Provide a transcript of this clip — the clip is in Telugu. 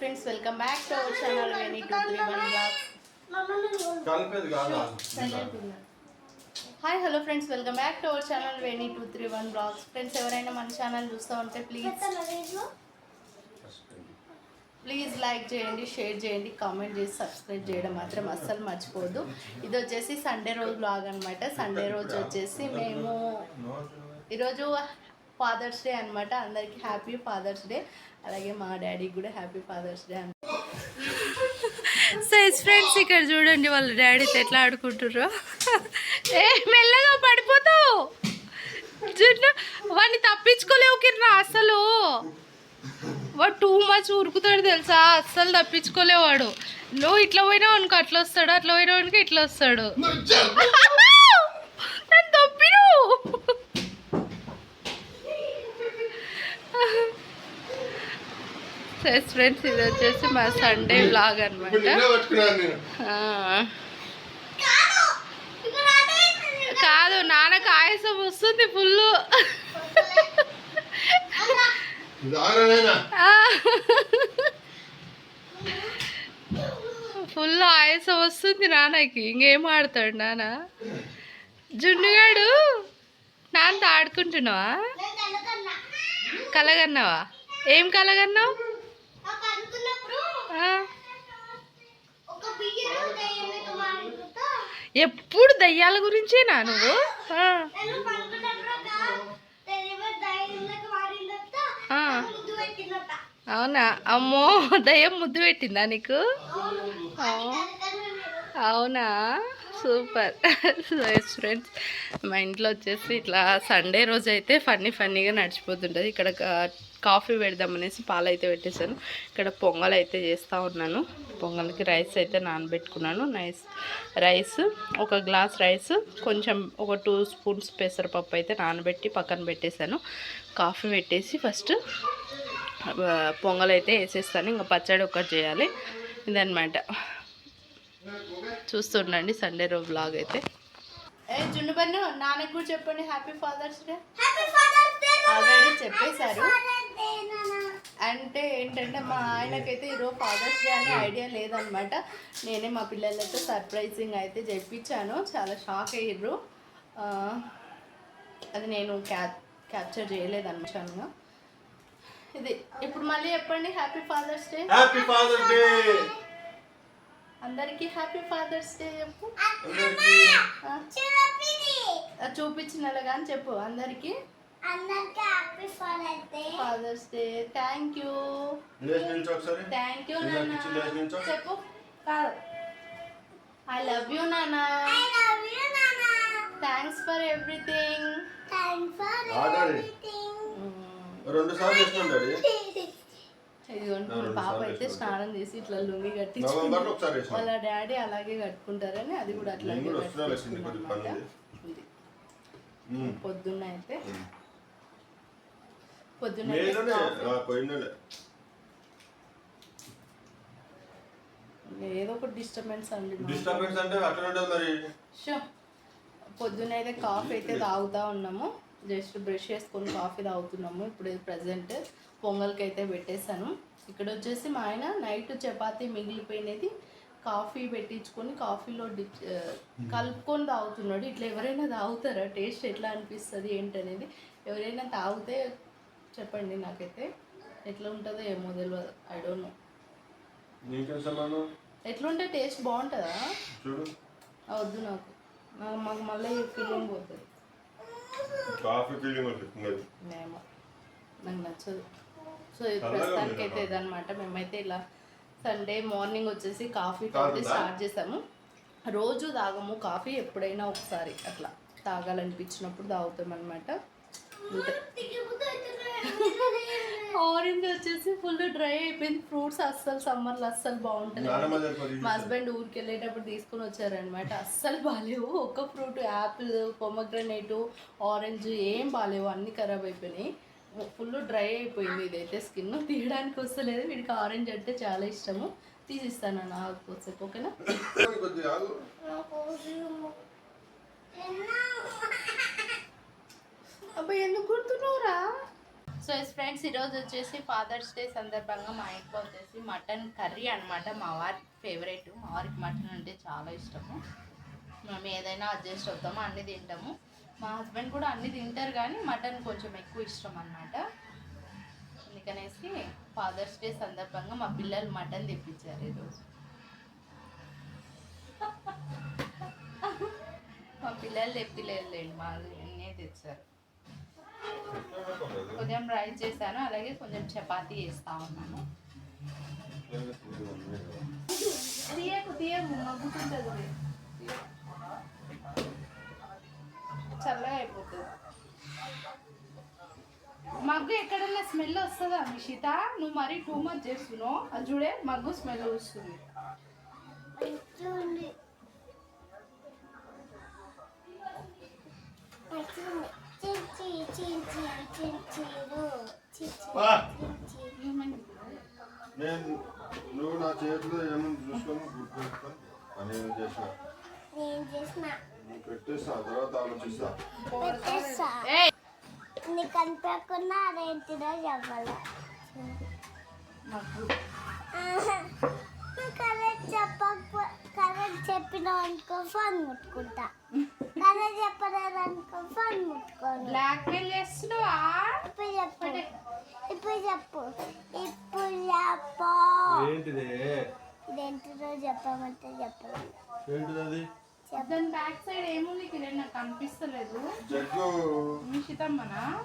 Friends welcome back to our channel వెనీ two three one blogs కలిపేది కాదు hi hello friends welcome back to our channel వెనీ two three one blogs friends ఎవరైనా మన ఛానల్ చూస్తూ ఉంటే ప్లీజ్ ప్లీజ్ లైక్ చేయండి షేర్ చేయండి కామెంట్ చేసి సబ్స్క్రైబ్ చేయడం మాత్రం అస్సలు మర్చిపోవద్దు ఇది వచ్చేసి సండే రోజు బ్లాగ్ అనమాట సండే రోజు వచ్చేసి మేము ఈరోజు ఫాదర్స్ డే అనమాట అందరికీ హ్యాపీ ఫాదర్స్ డే అలాగే మా డాడీకి కూడా హ్యాపీ ఫాదర్స్ డే అని సైజ్ ఫ్రెండ్స్ ఇక్కడ చూడండి వాళ్ళ డాడీతో ఎట్లా ఆడుకుంటుర్రో. ఏ మెల్లగా పడిపోతావు జుట్టు వాడిని తప్పించుకోలేవు కిర్రా అసలు. వాడు టూ మచ్ ఉరుకుతాడు తెలుసా? అస్సలు తప్పించుకోలేవు వాడు. నువ్వు ఇట్లా పోయినావు అనుకో అట్లా వస్తాడు అట్లా పోయినావు అనుకో ఇట్లా వస్తాడు నన్ను తప్పినావు సరే ఫ్రెండ్స్ ఇది వచ్చేసి మా సండే బ్లాగ్ అనమాట కాదు నాన్నకు ఆయాసం వస్తుంది ఫుల్. ఫుల్ ఆయాసం వస్తుంది నాన్నకి. ఇంకేం ఆడతాడు నాన్న? జున్నుగాడు నాన్నతో ఆడుకుంటున్నావా? కలగన్నావా? ఏం కలగన్నావు? ఎప్పుడు దయ్యాల గురించేనా నువ్వు. అవునా? అమ్మో దయ్యం ముద్దు పెట్టిందా నీకు? అవునా. సూపర్. ఫ్రెండ్స్ మా ఇంట్లో వచ్చేసి ఇట్లా సండే రోజు అయితే ఫన్నీ ఫన్నీగా నడిచిపోతుంటుంది. ఇక్కడ కాఫీ పెడదామనేసి పాలు అయితే పెట్టేశాను. ఇక్కడ పొంగల్ అయితే చేస్తూ ఉన్నాను. పొంగల్కి రైస్ అయితే నానబెట్టుకున్నాను. నైస్ రైస్ ఒక గ్లాస్ రైస్ కొంచెం ఒక టూ స్పూన్స్ పెసరపప్పు అయితే నానబెట్టి పక్కన పెట్టేశాను. కాఫీ పెట్టేసి ఫస్ట్ పొంగల్ అయితే వేసేస్తాను. ఇంకా పచ్చడి ఒకటి చేయాలి. ఇదనమాట చూస్తుండండి సండే రోజు బ్లాగ్ అయితే. ఏ జున్ను బన్ను నాన్నకు కూడా చెప్పండి హ్యాపీ ఫాదర్స్ డే ఆల్రెడీ చెప్పేశారు. అంటే ఏంటంటే మా ఆయనకైతే ఈరోజు ఫాదర్స్ డే అనే ఐడియా లేదనమాట నేనే మా పిల్లలతో సర్ప్రైజింగ్ అయితే చెప్పించాను. చాలా షాక్ అయ్యారు ఆ, అది నేను క్యా క్యాప్చర్ చేయలేదన్నమాట ఇది ఇప్పుడు మళ్ళీ చెప్పండి happy father's day happy father day అందరికీ హ్యాపీ ఫాదర్స్ డే చెప్పు. అందరికీ ఆ, అది చూపించిన కానీ చెప్పు అందరికీ. Father's day. Thank you thank you నాన్న. చెప్పు. కాదు. ఐ లవ్ యూ నాన్న. థ్యాంక్స్ ఫర్ ఎవ్రీథింగ్ ఆడాలి రెండు సార్లు ఇదిగోండి పాప అయితే. స్నానం చేసి ఇట్లా లుంగి వేసినాం. వాళ్ళ డాడీ అలాగే కట్టుకుంటారని అది కూడా అట్లాగే. ఉంది. ఇది. పొద్దున్న అయితే. పొద్దున్న ఏదో ఒక డిస్టర్బెన్స్ అండి. డిస్టర్బెన్స్ అంటే అట్లా ఉంటుంది మరి. షో. పొద్దున అయితే కాఫీ అయితే తాగుతా ఉన్నాము. జస్ట్ బ్రష్ చేసుకొని కాఫీ తాగుతున్నాము. ఇప్పుడు ప్రజెంట్. పొంగల్కి అయితే పెట్టేశాను. ఇక్కడ వచ్చేసి మా ఆయన నైట్ చపాతీ మిగిలిపోయినది కాఫీ పెట్టించుకొని కాఫీలో డిప్ కలుపుకొని తాగుతున్నాడు. ఇట్లా ఎవరైనా తాగుతారా? టేస్ట్ ఎట్లా అనిపిస్తుంది ఏంటనేది ఎవరైనా తాగితే చెప్పండి నాకైతే. ఎట్లా ఉంటుందో ఏమో తెలియదు ఐ డోంట్ నో ఎట్లుంటే టేస్ట్ బాగుంటుందా? వద్దు నాకు. మాకు మళ్ళీ ఫీలింగ్ పోతుంది. కాఫీ ఫీలింగ్ నాకు నచ్చదు. సో ఇది ప్రస్తుతానికి అయితే. ఇదనమాట మేమైతే ఇలా సండే మార్నింగ్ వచ్చేసి కాఫీ తోటి తాగుతుందా? స్టార్ట్ చేసాము. రోజు తాగము కాఫీ ఎప్పుడైనా ఒకసారి అట్లా తాగాలనిపించినప్పుడు తాగుతాం అనమాట ఆరెంజ్ వచ్చేసి ఫుల్ డ్రై అయిపోయింది. ఫ్రూట్స్ అస్సలు సమ్మర్లో అస్సలు బాగుంటుంది మా హస్బెండ్ ఊరికి వెళ్ళేటప్పుడు తీసుకుని వచ్చారనమాట అస్సలు బాగాలేవు. ఒక్క ఫ్రూట్ యాపిల్ పొమగ్రనేటు ఆరెంజ్ ఏం బాగాలేవు. అన్నీ ఖరాబ్ అయిపోయినాయి. ఫుల్ డ్రై అయిపోయింది ఇదైతే. స్కిన్ తీయడానికి వస్తలేదు. వీడికి ఆరెంజ్ అంటే చాలా ఇష్టము. తీసిస్తాను నాకు కొద్దిసేపు ఓకేనా? అబ్బాయి ఎందుకు గుర్తున్నావురా సో సో ఫ్రెండ్స్ ఈరోజు వచ్చేసి ఫాదర్స్ డే సందర్భంగా మా ఇంట్లో వచ్చేసి మటన్ కర్రీ అన్నమాట. మా వారి ఫేవరెట్ మా వారికి మటన్ అంటే చాలా ఇష్టము. మేము ఏదైనా అడ్జస్ట్ అవుతాము అన్ని తింటాము. మా హస్బెండ్ కూడా అన్ని తింటారు కానీ మటన్ కొంచెం ఎక్కువ ఇష్టం అన్నమాట. అందుకనేసి ఫాదర్స్ డే సందర్భంగా మా పిల్లలు మటన్ తెప్పించారు ఈరోజు మా పిల్లలు తెప్పిలేదులేండి మా అన్నీ తెచ్చారు. కొంచెం రైస్ చేశాను అలాగే కొంచెం చపాతీ చేస్తా ఉన్నాను. తీయకు తీయకు మగ్గుతుంటుంది చల్లగా అయిపోతుంది. మగ్గు ఎక్కడన్నా స్మెల్ వస్తుందా మిషిత నువ్వు మరీ టూ మచ్ చేస్తున్నావు. అది చూడే మగ్గు స్మెల్ వస్తుంది. నేను నువ్వు నా చేతిలో ఏమని చూసుకొని ఏమి చేసిన. నేను చేసిన. పెట్టేస్తా తర్వాత ఆలోచిస్తా పెట్టేస్తా నీకు కనిపించకుండా అదేంటిదో చెప్పాలి కరెక్ట్ చెప్పక కరెక్ట్ చెప్పిన అనుకో ఫోన్ ముట్టుకుంటా. కరెక్ట్ చెప్పలేదు అనుకో ఫోన్ ముట్టుకోను. బ్లాక్ మెయిల్ చేస్తున్నావా? ఇప్పుడు చెప్పు. ఇప్పుడు చెప్పు. ఇప్పుడు చెప్పు. ఏంటిది ఇదేంటిదో చెప్పమంటే చెప్పలేదు ఏంటిది దాని బ్యాక్ సైడ్ ఏముంది కిరణ్? నాకు కనిపిస్తలేదు. జగ్గు. మిషితమ్మనా